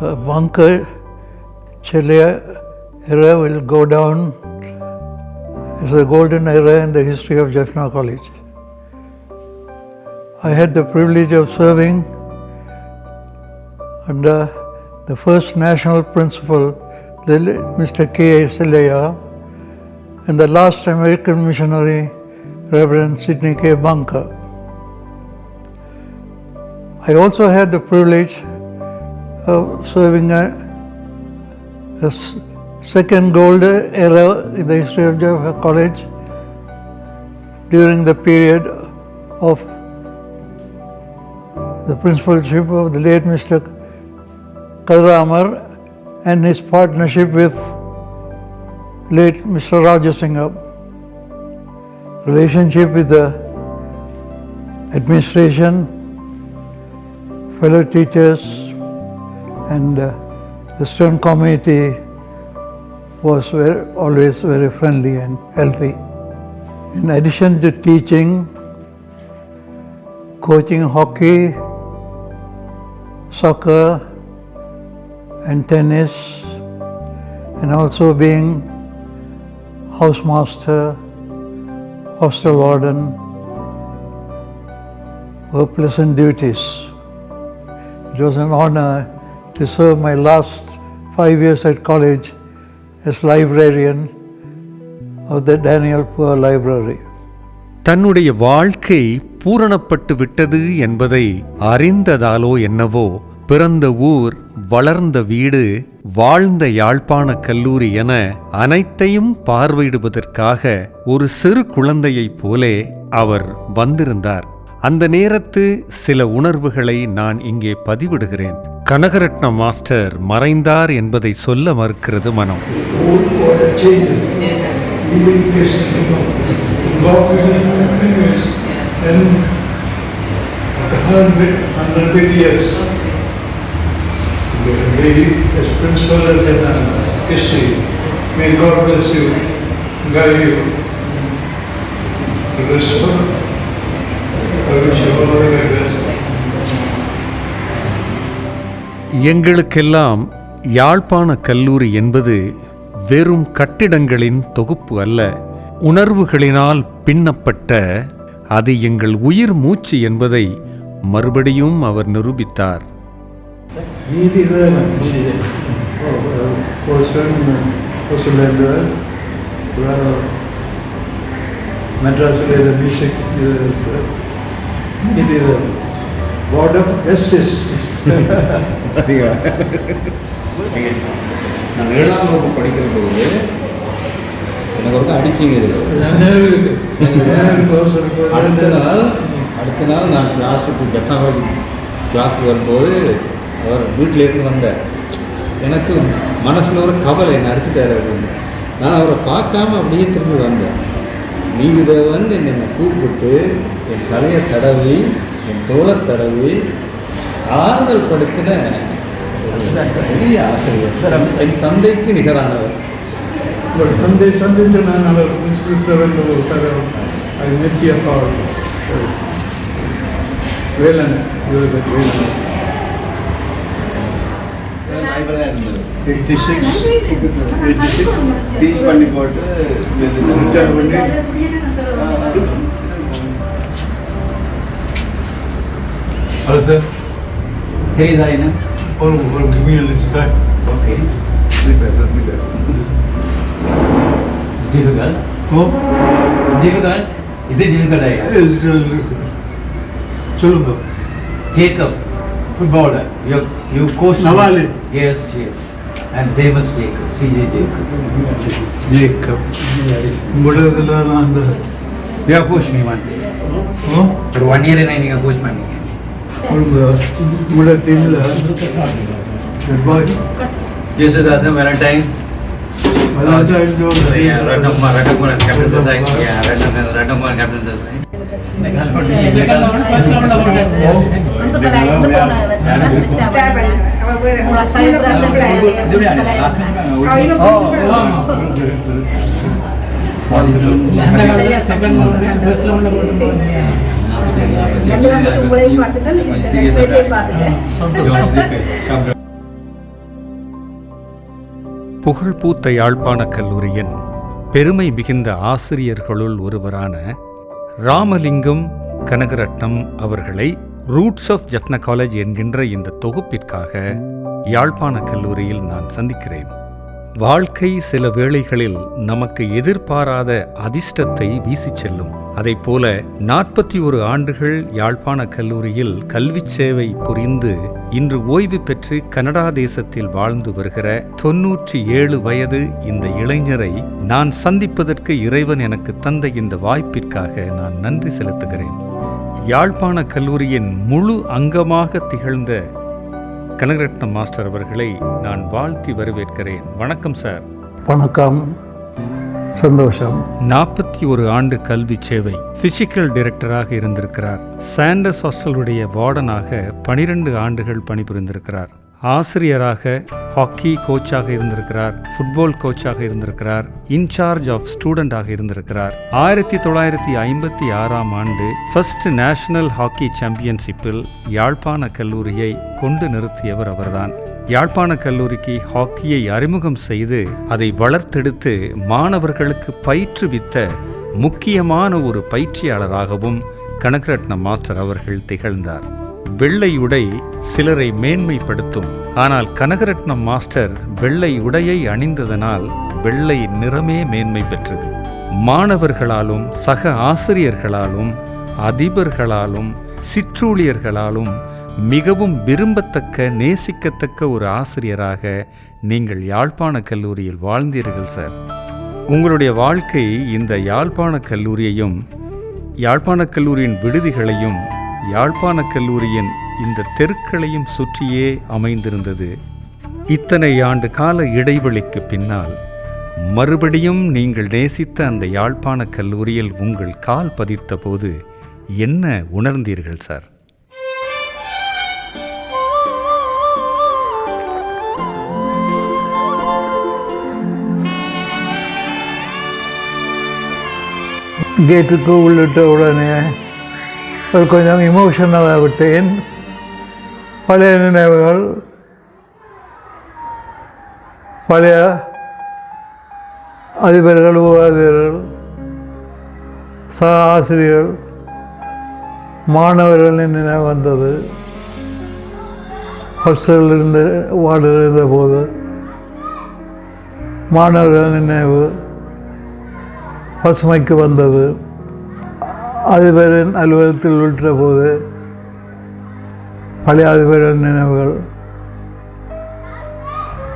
a bunker era will go down as a golden era in the history of Jaffna College. I had the privilege of serving under the first national principal, Mr. K. A. Saleya, and the last American missionary, Reverend Sidney K. Bunker. I also had the privilege of serving a second gold era in the history of Jaffa College during the period of the principalship of the late Mr. Kadra Amar and his partnership with late Mr. Rajasingam. Relationship with the administration, fellow teachers, and uh, the student community was very, always very friendly and healthy. In addition to teaching, coaching hockey, soccer, and tennis, and also being housemaster, hostel warden, were pleasant duties. It was an honor to serve my last five years at college as librarian of the Daniel Poor Library. தன்னுடைய வாழ்க்கை பூரணப்பட்டு விட்டது என்பதை அறிந்ததாலோ என்னவோ பிறந்த ஊர் வளர்ந்த வீடு வாழ்ந்த யாழ்ப்பாண கல்லூரி என அனைத்தையும் பார்வையிடுவதற்காக ஒரு சிறு குழந்தையைப் போலே அவர் வந்திருந்தார் அந்த நேரத்து சில உணர்வுகளை நான் இங்கே பதிவிடுகிறேன் கனகரட்ன மாஸ்டர் மறைந்தார் என்பதை சொல்ல மறுக்கிறது மனம் May God bless you, guide you, restore எங்களுக்கெல்லாம் யாழ்ப்பாண கல்லூரி என்பது வெறும் கட்டிடங்களின் தொகுப்பு அல்ல உணர்வுகளினால் பின்னப்பட்ட அது எங்கள் உயிர் மூச்சு என்பதை மறுபடியும் அவர் நிரூபித்தார் மெட்ராஸில் மியூசிக் இது வார்ட் ஆஃப் ஜஸ்டிஸ் நான் ஏழாம் வகுப்பு படிக்கிற போது எனக்கு ஒரு அடிச்சிங்க அடுத்த நாள் அடுத்த நாள் நான் கிளாஸுக்கு ஜப்பான் கிளாஸுக்கு வரும்போது அவர் வீட்டிலேருந்து வந்தார். எனக்கு மனசில் ஒரு கவலை என்னை அடிச்சுட்டாரு அப்படின்னு. நான் அவரை பார்க்காம அப்படியே திரும்பி வந்தேன். நீதிதேவன் என்னை கூப்பிட்டு என் தலையை தடவி என் தோலை தடவி ஆறுதல் படுத்தின பெரிய ஆசிரியர். என் தந்தைக்கு நிகரானவர். உங்கள் தந்தை சந்தித்து நான் அவர் பிரிஸ்கிரிப்டர் ஒரு தரம் அது நெத்திய பால் வேலன் இவருக்கு Velan Eighty six eighty six teach பண்ணி போட்டு ரிட்டையர் பண்ணி ஹலோ சார் தெரியுதா என்ன ஒரு ஒரு meal sir okay It's difficult. Oh It's difficult. Is it difficult? I சொல்லுங்க Jacob, footballer. You you coach. Nawale. Yes, yes. And famous Jacob, CJ Jacob. Jacob. What are na learn You have coached me once. Huh? For one year and I think I coached my name. What are the learn? Jesus Azam Valentine. Valentine. Yeah, Ratnamma, Ratnamma, Captain Design. Yeah, Ratnamma, Ratnamma, Captain Design. பார்த்துட்டேன் புகழ்பூத்த யாழ்ப்பாண கல்லூரியின் பெருமை மிகுந்த ஆசிரியர்களுள் ஒருவரான ராமலிங்கம் கனகரட்னம் அவர்களை roots of Jaffna college என்கின்ற இந்த தொகுப்பிற்காக யாழ்ப்பாண கல்லூரியில் நான் சந்திக்கிறேன். வாழ்க்கை சில வேளைகளில் நமக்கு எதிர்பாராத அதிர்ஷ்டத்தை வீசிச் செல்லும். அதைப் போல நாற்பத்தி ஒரு ஆண்டுகள் யாழ்ப்பாண கல்லூரியில் கல்விச் சேவை புரிந்து இன்று ஓய்வு பெற்று கனடா தேசத்தில் வாழ்ந்து வருகிற தொன்னூற்றி ஏழு வயது இந்த இளைஞரை நான் சந்திப்பதற்கு இறைவன் எனக்கு தந்த இந்த வாய்ப்பிற்காக நான் நன்றி செலுத்துகிறேன். யாழ்ப்பாண கல்லூரியின் முழு அங்கமாக திகழ்ந்த கனகரட்னம் மாஸ்டர் அவர்களை நான் வாழ்த்தி வரவேற்கிறேன். வணக்கம் சார். வணக்கம். சந்தோஷம். நாற்பத்தி ஒரு ஆண்டு கல்வி சேவை பிசிக்கல் டைரக்டராக இருந்திருக்கிறார். சாண்டஸ் ஹாஸ்டலுடைய வார்டனாக பனிரெண்டு ஆண்டுகள் பணிபுரிந்திருக்கிறார். ஆசிரியராக ஹாக்கி கோச்சாக இருந்திருக்கிறார் ஃபுட்பால் கோச்சாக இருந்திருக்கிறார் இன்சார்ஜ் ஆஃப் ஸ்டூடெண்டாக இருந்திருக்கிறார். ஆயிரத்தி தொள்ளாயிரத்தி ஐம்பத்தி ஆறாம் ஆண்டு ஃபர்ஸ்ட் நேஷனல் ஹாக்கி சாம்பியன்ஷிப்பில் யாழ்ப்பாண கல்லூரியை கொண்டு நிறுத்தியவர் அவர்தான். யாழ்ப்பாண கல்லூரிக்கு ஹாக்கியை அறிமுகம் செய்து அதை வளர்த்தெடுத்து மாணவர்களுக்கு பயிற்றுவித்த முக்கியமான ஒரு பயிற்சியாளராகவும் கனகரட்னம் மாஸ்டர் அவர்கள் திகழ்ந்தார். வெள்ளை உடை சிலரை மேன்மைப்படுத்தும். ஆனால் கனகரட்னம் மாஸ்டர் வெள்ளை உடையை அணிந்ததனால் வெள்ளை நிறமே மேன்மை பெற்றது. மாணவர்களாலும் சக ஆசிரியர்களாலும் அதிபர்களாலும் சிற்றூழியர்களாலும் மிகவும் விரும்பத்தக்க நேசிக்கத்தக்க ஒரு ஆசிரியராக நீங்கள் யாழ்ப்பாண கல்லூரியில் வாழ்ந்தீர்கள் சார். உங்களுடைய வாழ்க்கை இந்த யாழ்ப்பாண கல்லூரியையும் யாழ்ப்பாண கல்லூரியின் விடுதிகளையும் யாழ்ப்பாண கல்லூரியின் இந்த தெருக்களையும் சுற்றியே அமைந்திருந்தது. இத்தனை ஆண்டு கால இடைவெளிக்கு பின்னால் மறுபடியும் நீங்கள் நேசித்த அந்த யாழ்ப்பாண கல்லூரியில் உங்கள் கால் பதித்த போது என்ன உணர்ந்தீர்கள் சார்? கேட்டுக்கு உள்ளிட்ட உடனே ஒரு கொஞ்சம் இமோஷனலாக விட்டேன். பழைய நினைவுகள் பழைய அதிபர்கள் உபாதிபர்கள் சக ஆசிரியர்கள் மாணவர்களின் நினைவு வந்தது. ஹாஸ்டலில் இருந்த வார்டில் இருந்தபோது மாணவர்கள் நினைவு பசுமைக்கு வந்தது. அதிபரின் அலுவலகத்தில் விட்ட போது பழைய அதிபரின் நினைவுகள்.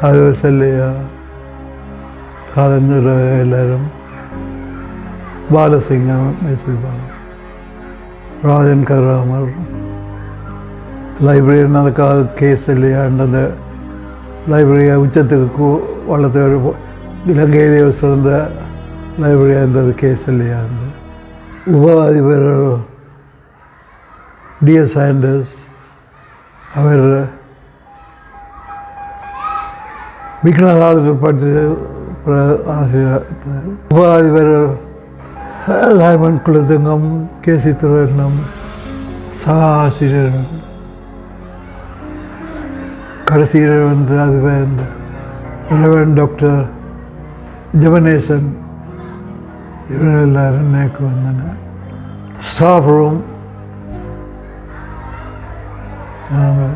அதிபர் செல்லையா? கலைஞர் எல்லாரும் பாலசிங்கம் மெஸ்பிபால் ராஜன் கருராமர் லைப்ரரி நடக்காத கேஸ் இல்லையான்ற லைப்ரரியை உச்சத்துக்கு கூ- வளர்த்தவர் இலங்கையிலே சிறந்த லைப்ரரியாக இருந்தது கேஸ் இல்லையாண்டு உப டிஎஸ் சாண்டர்ஸ் அவர் விக்னகாலத்தில் பட்டு ஆசிரியர் உப ராய்மன் லாய்மன் குலதங்கம் கேசி திருவண்ணம் சக ஆசிரியர். கடைசியில் வந்து அதுவே இந்த டாக்டர் ஜெபனேசன் இவர்கள் எல்லாரும் எனக்கு வந்தன ஸ்டாஃப் ரூம் நாங்கள்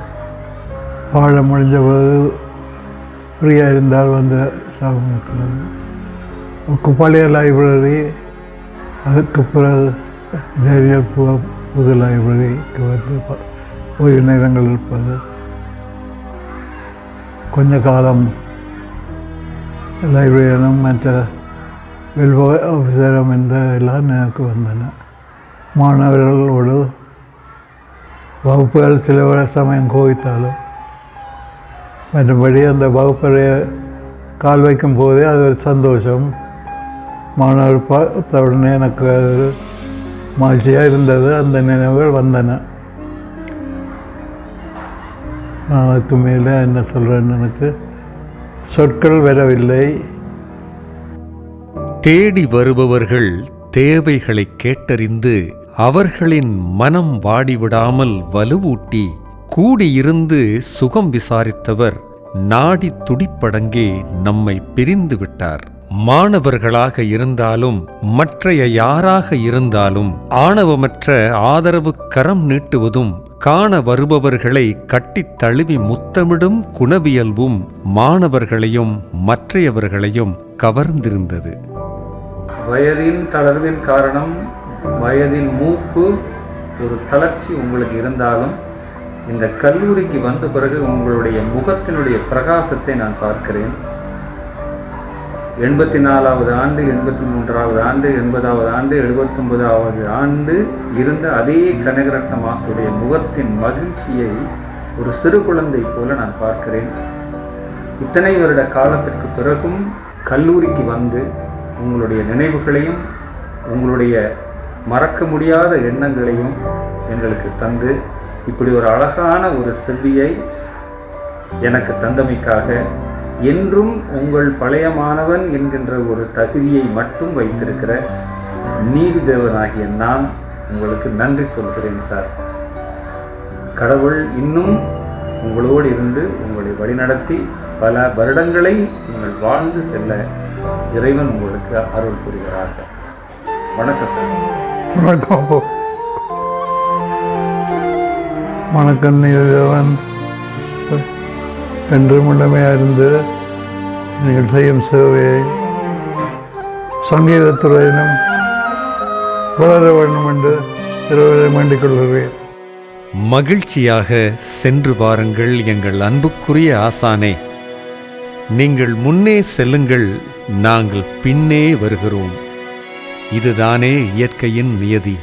பாடம் முடிஞ்ச போது ஃப்ரீயாக இருந்தால் வந்து ஸ்டாஃப் இருக்கிறது. பழைய லைப்ரரி அதுக்கு பிறகு நேரியல் புது லைப்ரரிக்கு வந்து ஓய்வு நேரங்கள் இருப்பது. கொஞ்ச காலம் லைப்ரரியனும் மற்ற வெல்ஃபேர் அவசரம் இந்த எல்லாம் எனக்கு வந்தன மாணவர்களோடு வகுப்புகள் சில சமயம் கோவித்தாலும் மற்றபடி அந்த வகுப்பறைய கால் வைக்கும் போதே அது ஒரு சந்தோஷம் மாணவர் பார்த்த உடனே எனக்கு அது ஒரு மகிழ்ச்சியாக இருந்தது அந்த நினைவுகள் வந்தன நான் அதுக்கு மேலே என்ன சொல்கிறேன்னு எனக்கு சொற்கள் வரவில்லை தேடி வருபவர்கள் தேவைகளை கேட்டறிந்து அவர்களின் மனம் வாடிவிடாமல் வலுவூட்டி கூடியிருந்து சுகம் விசாரித்தவர் நாடி துடிப்படங்கே நம்மை பிரிந்து விட்டார் மாணவர்களாக இருந்தாலும் மற்றைய யாராக இருந்தாலும் ஆணவமற்ற ஆதரவு கரம் நீட்டுவதும் காண வருபவர்களை கட்டித் தழுவி முத்தமிடும் குணவியல்பும் மாணவர்களையும் மற்றையவர்களையும் கவர்ந்திருந்தது. வயதின் தளர்வின் காரணம் வயதின் மூப்பு ஒரு தளர்ச்சி உங்களுக்கு இருந்தாலும் இந்த கல்லூரிக்கு வந்த பிறகு உங்களுடைய முகத்தினுடைய பிரகாசத்தை நான் பார்க்கிறேன். எண்பத்தி நாலாவது ஆண்டு எண்பத்தி மூன்றாவது ஆண்டு எண்பதாவது ஆண்டு எழுபத்தொன்பதாவது ஆண்டு இருந்த அதே கனகரட்ன மாஸ்டருடைய முகத்தின் மகிழ்ச்சியை ஒரு சிறு குழந்தை போல நான் பார்க்கிறேன். இத்தனை வருட காலத்திற்கு பிறகும் கல்லூரிக்கு வந்து உங்களுடைய நினைவுகளையும் உங்களுடைய மறக்க முடியாத எண்ணங்களையும் எங்களுக்கு தந்து இப்படி ஒரு அழகான ஒரு செவ்வியை எனக்கு தந்தமைக்காக என்றும் உங்கள் பழைய மாணவன் என்கின்ற ஒரு தகுதியை மட்டும் வைத்திருக்கிற நீதி தேவனாகிய நான் உங்களுக்கு நன்றி சொல்கிறேன் சார். கடவுள் இன்னும் உங்களோடு இருந்து உங்களை வழிநடத்தி பல வருடங்களை நீங்கள் வாழ்ந்து செல்ல இறைவன் உங்களுக்கு அருள் புரிகிறார்கள் வணக்கம் சார். வணக்கம் வணக்கம் நீதிதேவன் என்றும் இளமையாக இருந்து நீங்கள் செய்யும் சேவையை சங்கீதத்துறையினும் வளர வேண்டும் என்று இருவரை வேண்டிக் கொள்கிறேன். மகிழ்ச்சியாக சென்று வாருங்கள் எங்கள் அன்புக்குரிய ஆசானே. நீங்கள் முன்னே செல்லுங்கள் நாங்கள் பின்னே வருகிறோம். இதுதானே இயற்கையின் நியதி.